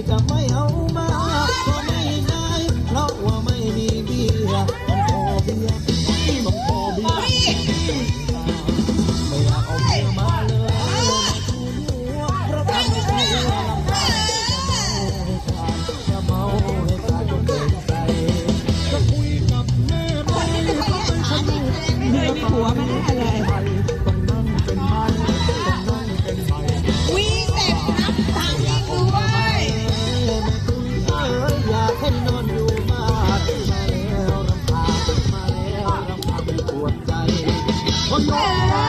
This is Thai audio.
Kita Bye.